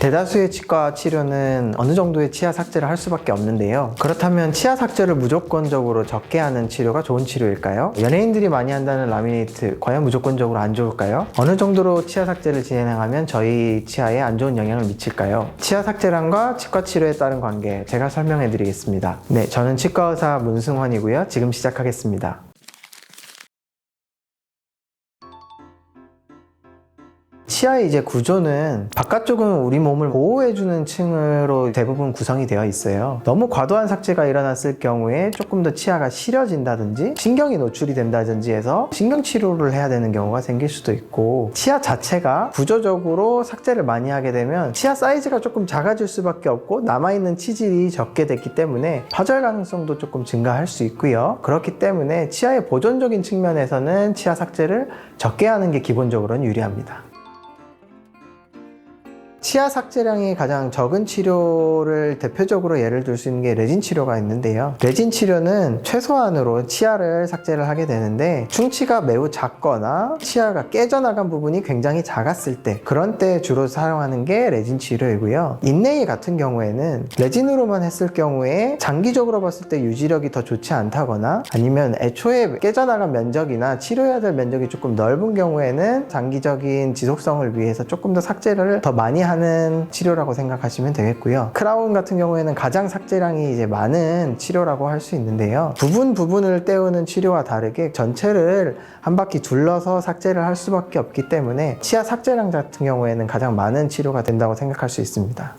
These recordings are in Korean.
대다수의 치과 치료는 어느 정도의 치아 삭제를 할 수밖에 없는데요. 그렇다면 치아 삭제를 무조건적으로 적게 하는 치료가 좋은 치료일까요? 연예인들이 많이 한다는 라미네이트 과연 무조건적으로 안 좋을까요? 어느 정도로 치아 삭제를 진행하면 저희 치아에 안 좋은 영향을 미칠까요? 치아 삭제량과 치과 치료에 따른 관계 제가 설명해 드리겠습니다. 네, 저는 치과 의사 문승환이고요. 지금 시작하겠습니다. 치아의 이제 구조는 바깥쪽은 우리 몸을 보호해주는 층으로 대부분 구성이 되어 있어요. 너무 과도한 삭제가 일어났을 경우에 조금 더 치아가 시려진다든지 신경이 노출이 된다든지 해서 신경 치료를 해야 되는 경우가 생길 수도 있고 치아 자체가 구조적으로 삭제를 많이 하게 되면 치아 사이즈가 조금 작아질 수밖에 없고 남아있는 치질이 적게 됐기 때문에 파절 가능성도 조금 증가할 수 있고요. 그렇기 때문에 치아의 보존적인 측면에서는 치아 삭제를 적게 하는 게 기본적으로는 유리합니다. 치아 삭제량이 가장 적은 치료를 대표적으로 예를 들 수 있는 게 레진 치료가 있는데요. 레진 치료는 최소한으로 치아를 삭제를 하게 되는데 충치가 매우 작거나 치아가 깨져나간 부분이 굉장히 작았을 때 그런 때 주로 사용하는 게 레진 치료이고요. 인네이 같은 경우에는 레진으로만 했을 경우에 장기적으로 봤을 때 유지력이 더 좋지 않다거나 아니면 애초에 깨져나간 면적이나 치료해야 될 면적이 조금 넓은 경우에는 장기적인 지속성을 위해서 조금 더 삭제를 더 많이 하는 치료라고 생각하시면 되겠고요. 크라운 같은 경우에는 가장 삭제량이 이제 많은 치료라고 할 수 있는데요. 부분 부분을 떼우는 치료와 다르게 전체를 한 바퀴 둘러서 삭제를 할 수밖에 없기 때문에 치아 삭제량 같은 경우에는 가장 많은 치료가 된다고 생각할 수 있습니다.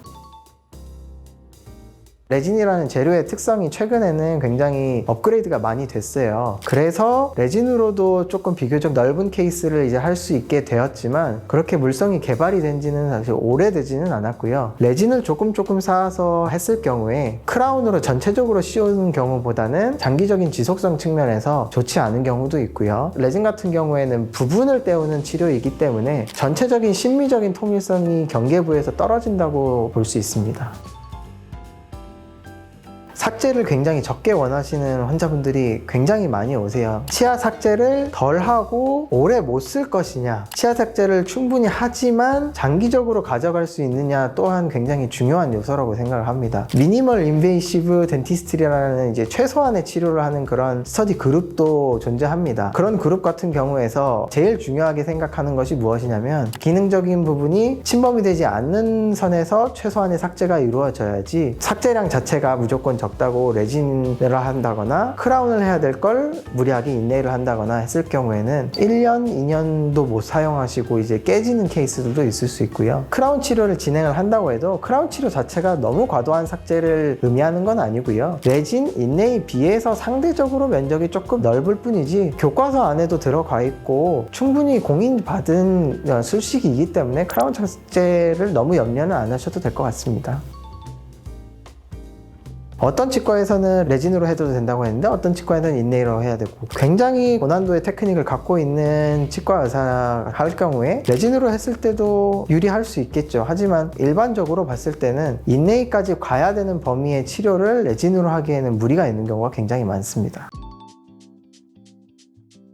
레진이라는 재료의 특성이 최근에는 굉장히 업그레이드가 많이 됐어요. 그래서 레진으로도 조금 비교적 넓은 케이스를 이제 할 수 있게 되었지만 그렇게 물성이 개발이 된 지는 사실 오래되지는 않았고요. 레진을 조금 조금 쌓아서 했을 경우에 크라운으로 전체적으로 씌우는 경우보다는 장기적인 지속성 측면에서 좋지 않은 경우도 있고요. 레진 같은 경우에는 부분을 떼우는 치료이기 때문에 전체적인 심미적인 통일성이 경계부에서 떨어진다고 볼 수 있습니다. 삭제를 굉장히 적게 원하시는 환자분들이 굉장히 많이 오세요. 치아 삭제를 덜 하고 오래 못 쓸 것이냐, 치아 삭제를 충분히 하지만 장기적으로 가져갈 수 있느냐 또한 굉장히 중요한 요소라고 생각을 합니다. 미니멀 인베이시브 덴티스트리라는 이제 최소한의 치료를 하는 그런 스터디 그룹도 존재합니다. 그런 그룹 같은 경우에서 제일 중요하게 생각하는 것이 무엇이냐면 기능적인 부분이 침범이 되지 않는 선에서 최소한의 삭제가 이루어져야지 삭제량 자체가 무조건 적 다고 레진을 한다거나 크라운을 해야 될 걸 무리하게 인내를 한다거나 했을 경우에는 1년, 2년도 못 사용하시고 이제 깨지는 케이스들도 있을 수 있고요. 크라운 치료를 진행을 한다고 해도 크라운 치료 자체가 너무 과도한 삭제를 의미하는 건 아니고요. 레진, 인내에 비해서 상대적으로 면적이 조금 넓을 뿐이지 교과서 안에도 들어가 있고 충분히 공인받은 술식이기 때문에 크라운 삭제를 너무 염려는 안 하셔도 될 것 같습니다. 어떤 치과에서는 레진으로 해도 된다고 했는데 어떤 치과에서는 인네이로 해야 되고 굉장히 고난도의 테크닉을 갖고 있는 치과 의사가 할 경우에 레진으로 했을 때도 유리할 수 있겠죠. 하지만 일반적으로 봤을 때는 인네이까지 가야 되는 범위의 치료를 레진으로 하기에는 무리가 있는 경우가 굉장히 많습니다.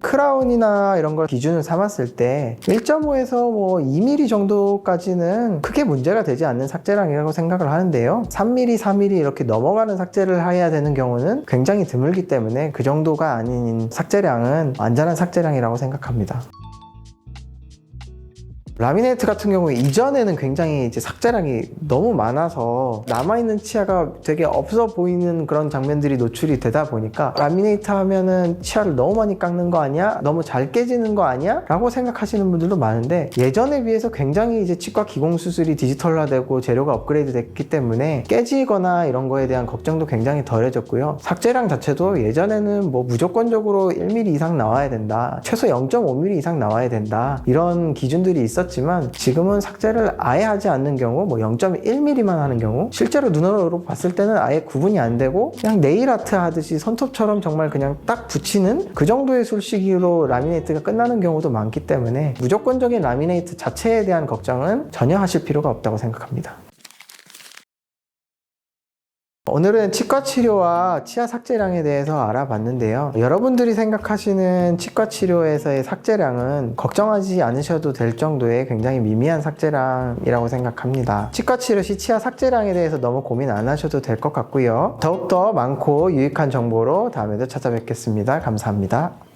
크라운이나 이런 걸 기준을 삼았을 때 1.5에서 뭐 2mm 정도까지는 크게 문제가 되지 않는 삭제량이라고 생각을 하는데요. 3mm, 4mm 이렇게 넘어가는 삭제를 해야 되는 경우는 굉장히 드물기 때문에 그 정도가 아닌 삭제량은 안전한 삭제량이라고 생각합니다. 라미네이트 같은 경우에 이전에는 굉장히 이제 삭제량이 너무 많아서 남아있는 치아가 되게 없어 보이는 그런 장면들이 노출이 되다 보니까 라미네이트 하면은 치아를 너무 많이 깎는 거 아니야? 너무 잘 깨지는 거 아니야? 라고 생각하시는 분들도 많은데 예전에 비해서 굉장히 이제 치과 기공 수술이 디지털화되고 재료가 업그레이드 됐기 때문에 깨지거나 이런 거에 대한 걱정도 굉장히 덜해졌고요. 삭제량 자체도 예전에는 뭐 무조건적으로 1mm 이상 나와야 된다. 최소 0.5mm 이상 나와야 된다. 이런 기준들이 있었 있었지만 지금은 삭제를 아예 하지 않는 경우 뭐 0.1mm만 하는 경우 실제로 눈으로 봤을 때는 아예 구분이 안 되고 그냥 네일 아트 하듯이 손톱처럼 정말 그냥 딱 붙이는 그 정도의 술식이로 라미네이트가 끝나는 경우도 많기 때문에 무조건적인 라미네이트 자체에 대한 걱정은 전혀 하실 필요가 없다고 생각합니다. 오늘은 치과 치료와 치아 삭제량에 대해서 알아봤는데요. 여러분들이 생각하시는 치과 치료에서의 삭제량은 걱정하지 않으셔도 될 정도의 굉장히 미미한 삭제량이라고 생각합니다. 치과 치료 시 치아 삭제량에 대해서 너무 고민 안 하셔도 될 것 같고요. 더욱더 많고 유익한 정보로 다음에도 찾아뵙겠습니다. 감사합니다.